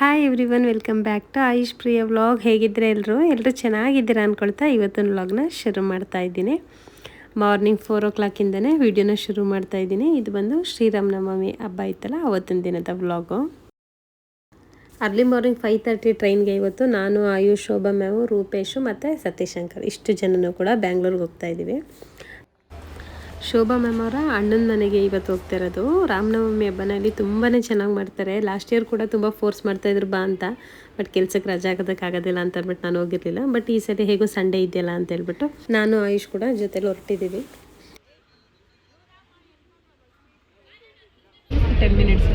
Hi everyone welcome back to Ayush Priya vlog ಹೇಗಿದ್ರೆ ಎಲ್ಲರೂ ಎಲ್ಲರೂ ಚೆನ್ನಾಗಿದ್ದೀರಾ ಅಂದ್ಕೊಳ್ತಾ ಇವತ್ತಿನ ವ್ಲಾಗ್ನ ಶುರು ಮಾಡ್ತಾ ಇದ್ದೀನಿ. ಮಾರ್ನಿಂಗ್ ಫೋರ್ ಓ ಕ್ಲಾಕಿಂದನೇ ವೀಡಿಯೋನ ಶುರು ಮಾಡ್ತಾ ಇದ್ದೀನಿ. ಇದು ಬಂದು ಶ್ರೀರಾಮನವಮಿ ಹಬ್ಬ ಇತ್ತಲ್ಲ ಅವತ್ತಿನ ದಿನದ vlog early morning five thirty ಟ್ರೈನ್ಗೆ ಇವತ್ತು ನಾನು ಆಯುಷ್ ಶೋಭಾ ಮ್ಯಾವು ರೂಪೇಶು ಮತ್ತು ಸತೀಶ್ ಇಷ್ಟು ಜನನೂ ಕೂಡ ಬ್ಯಾಂಗ್ಳೂರಿಗೆ ಹೋಗ್ತಾ ಇದ್ದೀವಿ. ಶೋಭಾ ಮ್ಯಾಮ್ ಅವರ ಅಣ್ಣನ ಮನೆಗೆ ಇವತ್ತು ಹೋಗ್ತಾ ಇರೋದು. ರಾಮನವಮಿ ಹಬ್ಬನಲ್ಲಿ ತುಂಬಾ ಚೆನ್ನಾಗಿ ಮಾಡ್ತಾರೆ. ಲಾಸ್ಟ್ ಇಯರ್ ಕೂಡ ತುಂಬ ಫೋರ್ಸ್ ಮಾಡ್ತಾಯಿದ್ರು ಬಾ ಅಂತ. ಬಟ್ ಕೆಲ್ಸಕ್ಕೆ ರಜೆ ಆಗೋದಕ್ಕಾಗೋದಿಲ್ಲ ಅಂತ ಅಂದ್ಬಿಟ್ಟು ನಾನು ಹೋಗಿರಲಿಲ್ಲ. ಬಟ್ ಈ ಸಲ ಹೇಗೋ ಸಂಡೇ ಇದೆಯಲ್ಲ ಅಂತ ಹೇಳ್ಬಿಟ್ಟು ನಾನು ಆಯುಷ್ ಕೂಡ ಜೊತೆಲಿ ಹೊರಟಿದ್ದೀವಿ ಟೆನ್ ಮಿನಿಟ್ಸ್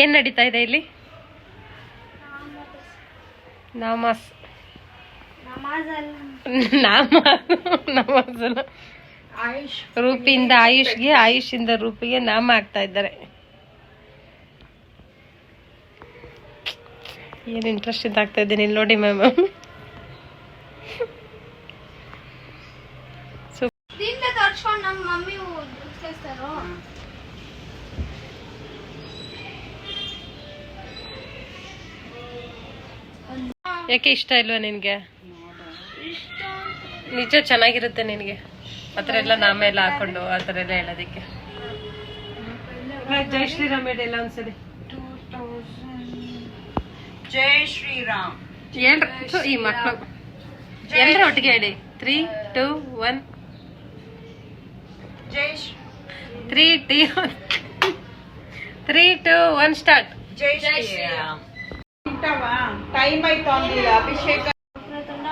ಏನು ನಡೀತಾ ಇದೆ ಇಲ್ಲಿ? ನಮಾಸ್ ಆಯುಷ್ ನಮಾಜ್ ಅಲ್ಲ. ರೂಪಿಯಿಂದ ಆಯುಷ್ಗೆ ಆಯುಷಿಂದ ರೂಪಿಗೆ ನಾಮ ಆಗ್ತಾ ಇದ್ದಾರೆ. ಏನ್ ಇಂಟ್ರೆಸ್ಟ್ ಇಂದ ಆಗ್ತಾ ಇದ್ದೀನಿ ನೋಡಿ ಮ್ಯಾಮ್ ತರ್ಸ್ಕೊಂಡು ಯಾಕೆ ಇಷ್ಟ ಇಲ್ವಾ ನಿನಗೆ? ನಿಜ ಚೆನ್ನಾಗಿರುತ್ತೆ ನಿನಗೆ? ಆ ಥರ ಎಲ್ಲ ನಾಮ ಎಲ್ಲ ಹಾಕೊಂಡು ಆ ಥರ ಎಲ್ಲ ಹೇಳೋದಕ್ಕೆ. ಜೈ ಶ್ರೀರಾಮ್ ಹೇಳಿ ಎಲ್ಲ ಒಂದ್ಸರಿ. ಜೈ ಶ್ರೀರಾಮ್. ಏನ್ರ ಥು, ಈ ಮಕ್ಕಳು ಎಲ್ಲರೂ ಒಟ್ಟಿಗೆ ಹೇಳಿ. ತ್ರೀ ಟೂ ಒನ್ ಜೈ ತ್ರೀ ಟೀ ತ್ರೀ ಟೂ ಒನ್ ಸ್ಟಾರ್ಟ್ ಜೈ ಶ್ರೀರಾಮ್. ఉంటావా టైం అవుతోంది అభిషేక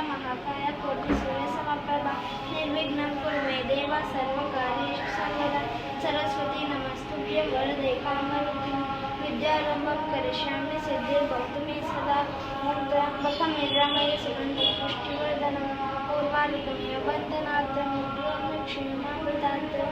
మహాకాయ కోటి సూర్య సమప్రభ నిర్విఘ్నం కురుమే దేవ సర్వకార్య సర్వదా సరస్వతి నమస్తుభ్య వరదే కామరూపిణి విద్యారంభం కరిష్యామి సిద్ధిర్భక్తుమే సదా ముక్తాంబకమిర్రమయ సుగంధి పుష్టివర్ధనం పూర్వాలికమే వందనార్థం క్షేమామృతార్థం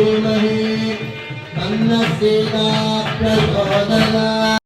धीमहि तन्न प्रचोदयात्